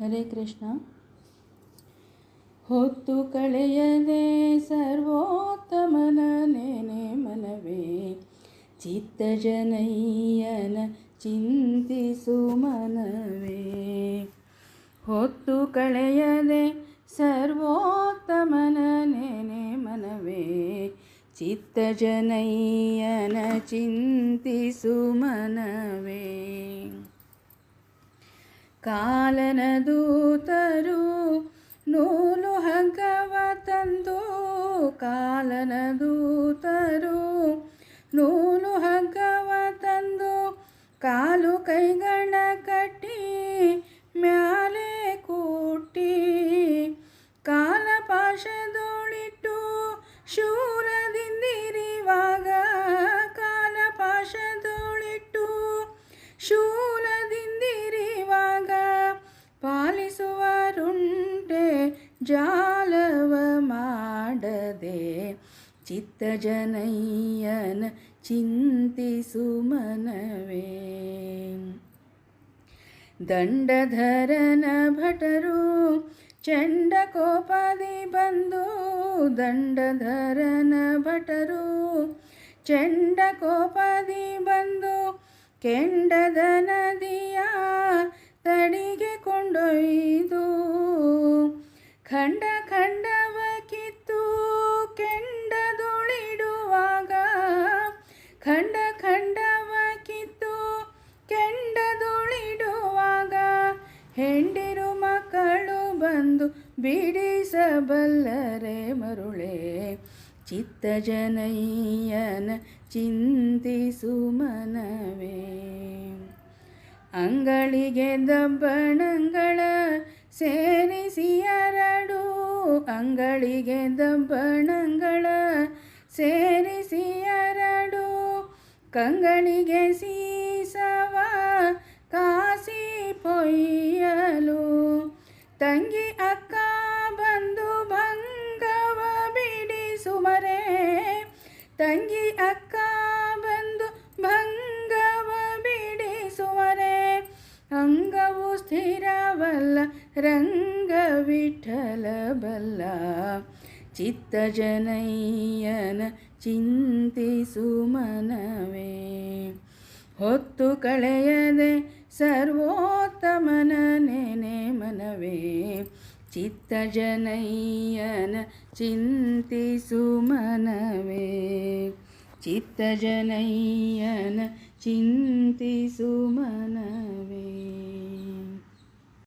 ಹರೇ ಕೃಷ್ಣ. ಹೊತ್ತು ಕಳೆಯದೆ ಸರ್ವೋತ್ತಮನ ನೆನೆ ಮನವೇ. ಚಿತ್ತಜನಯ್ಯನ ಚಿಂತಿಸು ಮನವೇ. ಹೊತ್ತು ಕಳೆಯದೆ ಸರ್ವೋತ್ತಮನ ನೆನೆ ಮನವೇ. ಚಿತ್ತಜನಯ್ಯನ ಚಿಂತಿಸು ಮನವೇ. ಕಾಲನ ದೂತರು ನೂಲು ಹಗ್ಗವ ತಂದು ಕಾಲನ ದೂತರು ನೂಲು ಹಗ್ಗವ ತಂದು ಕಾಲು ಕೈಗಳ ಕಟ್ಟಿ ಜಾಲವ ಮಾಡದೆ ಚಿತ್ತಜನಯ್ಯನ ಚಿಂತಿಸು ಮನವೇ. ದಂಡಧರನ ಭಟರು ಚಂಡ ಕೋಪದಿ ಬಂದು ದಂಡಧರನ ಭಟರು ಚಂಡ ಕೋಪದಿ ಬಂದು ಕೆಂಡದ ನದಿಯ ತಡಿಗೆ ಕೊಂಡೊಯ್ದು ಖಂಡ ಖಂಡವ ಕಿತ್ತು ಕೆಂಡದುಳಿಡುವಾಗ. ಖಂಡ ಖಂಡವ ಕಿತ್ತು ಕೆಂಡದುಳಿಡುವಾಗ. ಹೆಂಡಿರು ಮಕ್ಕಳು ಬಂದು ಬಿಡಿಸಬಲ್ಲರೆ ಮರುಳೆ. ಚಿತ್ತಜನಯ್ಯನ ಚಿಂತಿಸು ಮನವೇ. ಅಂಗಳಿಗೆ ದಬ್ಬಣಗಳ ಸೇರಿಸಿ ಎರಡು ಅಂಗಳಿಗೆ ದಬ್ಬಣಗಳ ಸೇರಿಸಿಯರಡು ಕಂಗಳಿಗೆ ಸೀಸವ ಕಾಸಿ ಪೊಯ್ಯಲು ತಂಗಿ ಸ್ಥಿರವಲ್ಲ ರಂಗ ವಿಠಲ ಬಲ್ಲ ಚಿತ್ತಜನಯ್ಯನ ಚಿಂತಿಸು ಮನವೇ. ಹೊತ್ತು ಕಳೆಯದೆ ಸರ್ವೋತ್ತಮನ ನೆನೆ ಮನವೇ. ಚಿತ್ತಜನಯ್ಯನ ಚಿಂತಿಸು ಮನವೇ. ಚಿತ್ತಜನಯ್ಯನ ಚಿಂತಿಸು ಮನವೇ.